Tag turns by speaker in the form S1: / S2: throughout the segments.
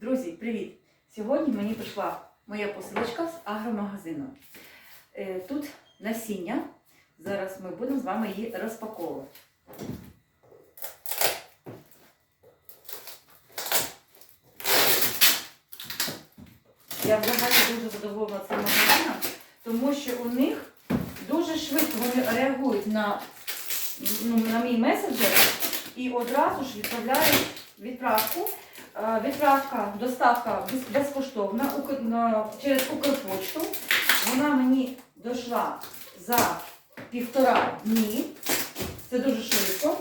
S1: Друзі, привіт! Сьогодні мені прийшла моя посилочка з агромагазину. Е, Тут насіння. Зараз ми будемо з вами її розпаковувати. Я взагалі дуже задоволена цим магазином, тому що у них дуже швидко вони реагують на, ну, на мій меседжер і одразу ж відправляють відправку. Е, Відправка, доставка безкоштовна через Укрпочту. Вона мені дійшла за півтора дні. Це дуже швидко.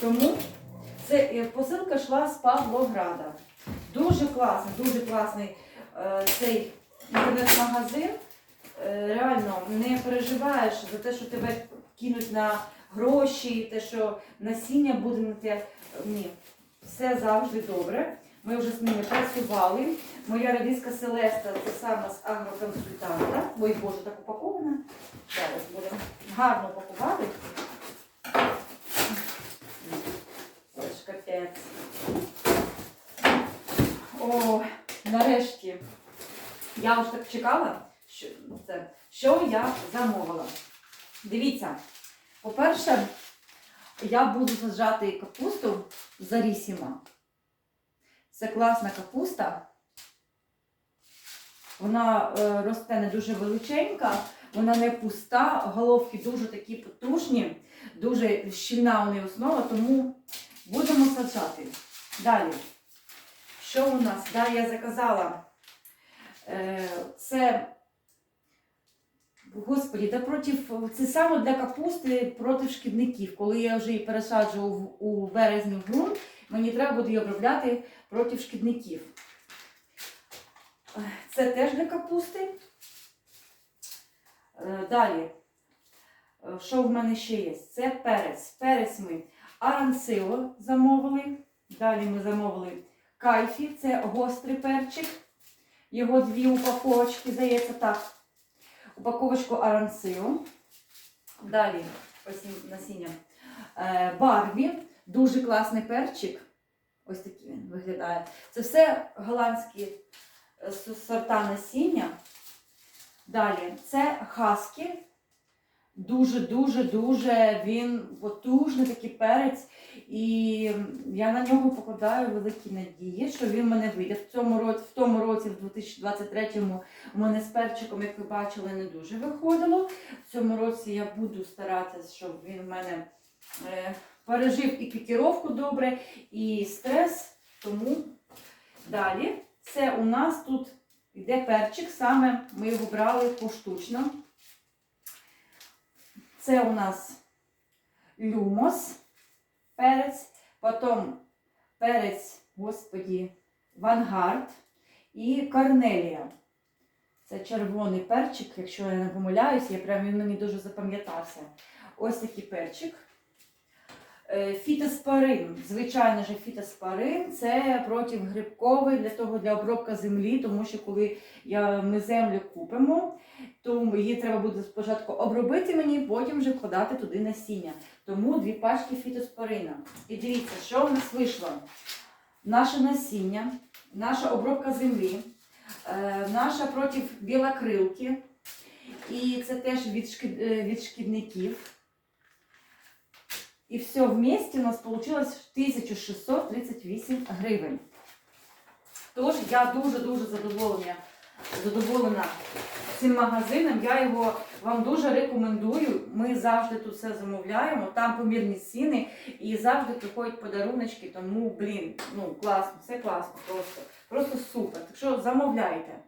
S1: Тому це е, посилка йшла з Павлограда. Дуже класний, дуже класний е, цей інтернет-магазин. Реально не переживаєш за те, що тебе кинуть на гроші, те, що насіння буде на те. Ні, все завжди добре. Ми вже з ними працювали. Моя радиска Селеста це саме з агроконсультанта. Ой, Боже, так упакована. Зараз будемо гарно упакувати. Це. О, нарешті. Я вже так чекала, що, це, що я замовила. Дивіться, по-перше, я буду саджати капусту Зарісіма. Це класна капуста. Вона е, росте не дуже величенька, вона не пуста, головки дуже такі потужні, дуже щільна у неї основа, тому будемо саджати. Далі. Що у нас? Далі я заказала е, це. Господі, да проти, це саме для капусти проти шкідників. Коли я вже її пересаджу у березні в ґрунт, мені треба буде її обробляти проти шкідників. Це теж для капусти. Е, Далі, Е, що в мене ще є? Це перець. Перець ми арансило замовили. Далі ми замовили кайфі, це гострий перчик. Його дві упаковочки, здається, так. Упаковочку арансило. Далі ось насіння. Е, Барбі, дуже класний перчик. Ось такий він виглядає. Це все голландські е, сорта насіння. Далі це хаски. Дуже-дуже-дуже він потужний такий перець. І я на нього покладаю великі надії, що він мене вийде. В цьому році, в тому році, в 2023-му, у мене з перчиком, як ви бачили, не дуже виходило. В цьому році я буду старатися, щоб він в мене е, пережив і пікіровку добре, і стрес. Тому далі це у нас тут йде перчик, саме ми його брали поштучно. Це у нас люмос, перець, потім перець, господі, вангард і корнелія. Це червоний перчик, якщо я не помиляюсь, я прям він мені дуже запам'ятався. Ось такий перчик. Е, Фітоспорин. Звичайно ж, фітоспорин це противгрибковий для того для обробки землі, тому що коли я, ми землю купимо, то її треба буде спочатку обробити мені, потім вже вкладати туди насіння. Тому дві пачки фітоспорина. І дивіться, що в нас вийшло. Наше насіння, наша обробка землі, е, наша проти білокрилки. І це теж від, е, від шкідників. І все вместе у нас вийшло 1638 гривень. Тож я дуже-дуже задоволена, задоволена цим магазином. Я його вам дуже рекомендую. Ми завжди тут все замовляємо, там помірні ціни і завжди приходять подаруночки, тому, блін, ну класно, все класно, просто, просто супер. Так що замовляйте.